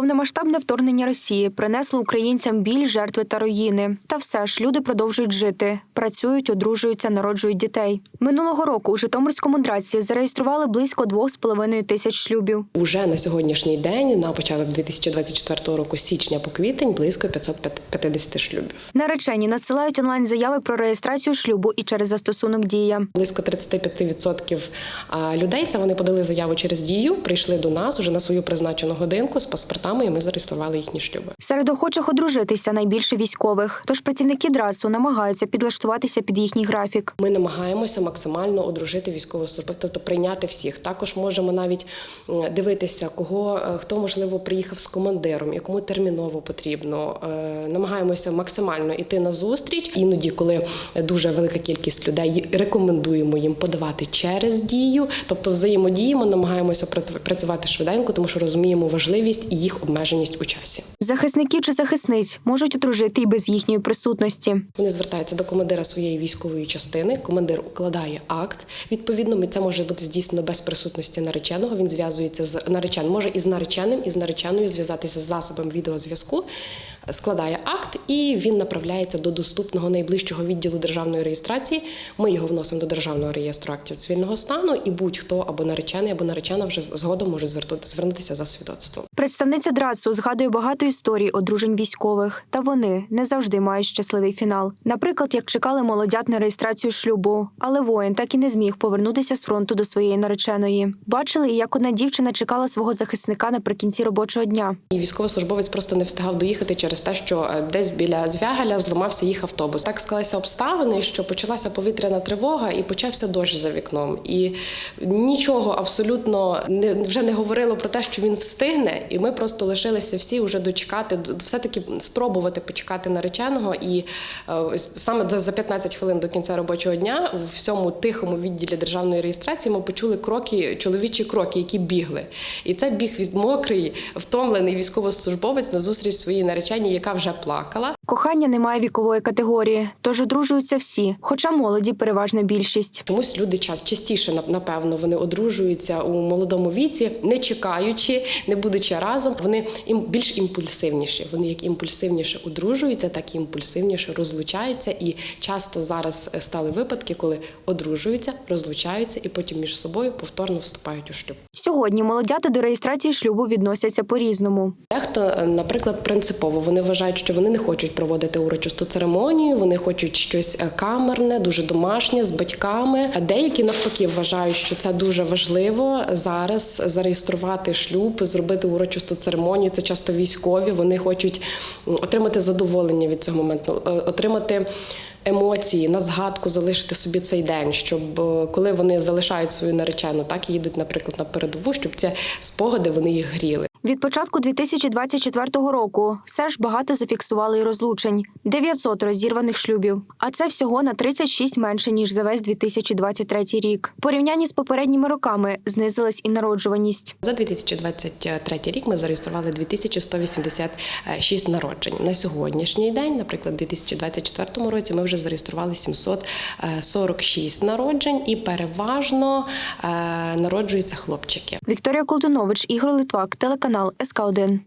Повномасштабне вторгнення Росії принесло українцям біль, жертви та руїни. Та все ж люди продовжують жити, працюють, одружуються, народжують дітей. Минулого року у Житомирському драці зареєстрували близько 2,5 тисяч шлюбів. Уже на сьогоднішній день, на початок 2024 року, з січня по квітень, близько 550 шлюбів. Наречені надсилають онлайн заяви про реєстрацію шлюбу і через застосунок дія. Близько 35% а, людей це вони подали заяву через дію, прийшли до нас уже на свою призначену годинку з паспортами, і ми зареєстрували їхні шлюби. Серед охочих одружитися найбільше військових. Тож працівники драсу намагаються підлаштуватися під їхній графік. Ми намагаємося максимально одружити військовослужбовців, тобто прийняти всіх. Також можемо навіть дивитися, кого е, хто можливо приїхав з командиром, і кому терміново потрібно. Е, Намагаємося максимально йти на зустріч. Іноді, коли дуже велика кількість людей, рекомендуємо їм подавати через дію, тобто взаємодіємо, намагаємося працювати швиденько, тому що розуміємо важливість їх обмеженість у часі. Захисників чи захисниць можуть одружити і без їхньої присутності. Вони звертаються до командира своєї військової частини. Командир укладає акт. Відповідно, це може бути здійснено без присутності нареченого. Він зв'язується з нареченим, може із нареченим, і з нареченою зв'язатися з засобом відеозв'язку, складає акт, і він направляється до доступного найближчого відділу державної реєстрації. Ми його вносимо до державного реєстру актів цивільного стану, і будь-хто або наречений, або наречена вже згодом можуть зверту- звернутися за свідоцтвом. Представниця драцу згадує багато історій одружень військових, та вони не завжди мають щасливий фінал. Наприклад, як чекали молодят на реєстрацію шлюбу, але воїн так і не зміг повернутися з фронту до своєї нареченої. Бачили, як одна дівчина чекала свого захисника наприкінці робочого дня. І військовослужбовець просто не встигав доїхати через те, що е, десь біля Звягаля зламався їх автобус. Так склалися обставини, що почалася повітряна тривога і почався дощ за вікном. І нічого абсолютно не вже не говорило про те, що він встигне. І ми просто лишилися всі вже дочекати, все-таки спробувати почекати нареченого. І е, саме за 15 хвилин до кінця робочого дня в всьому тихому відділі державної реєстрації ми почули кроки, чоловічі кроки, які бігли. І це біг від мокрий, втомлений військовослужбовець на зустріч своїй нареченій, яка вже плакала. Кохання не має вікової категорії, тож одружуються всі, хоча молоді переважна більшість. Чомусь люди час частіше напевно вони одружуються у молодому віці, не чекаючи, не будучи разом. Вони більш імпульсивніші. Вони як імпульсивніше одружуються, так і імпульсивніше розлучаються. І часто зараз е, стали випадки, коли одружуються, розлучаються і потім між собою повторно вступають у шлюб. Сьогодні молодята до реєстрації шлюбу відносяться по-різному. Дехто, е, наприклад, принципово вони вважають, що вони не хочуть проводити урочисту церемонію, вони хочуть щось е, камерне, дуже домашнє з батьками. Деякі навпаки вважають, що це дуже важливо зараз зареєструвати шлюб, зробити урочисту церемонію. Це часто військові. Вони хочуть отримати задоволення від цього моменту, е, отримати. Емоції на згадку залишити собі цей день, щоб е, коли вони залишають свою наречену, так і їдуть, наприклад, на передову, щоб ці спогади вони їх гріли. Від початку 2024 року все ж багато зафіксували і розлучень 900 розірваних шлюбів. А це всього на 36 менше ніж за весь 2023 рік. Порівнянні з попередніми роками знизилась і народжуваність. За 2023 рік ми зареєстрували 2186 народжень. На сьогоднішній день, наприклад, у 2024 році ми вже зареєстрували 746 народжень, і переважно е, народжуються хлопчики. Вікторія Колтунович, Ігор Литвак, телеканал СК 1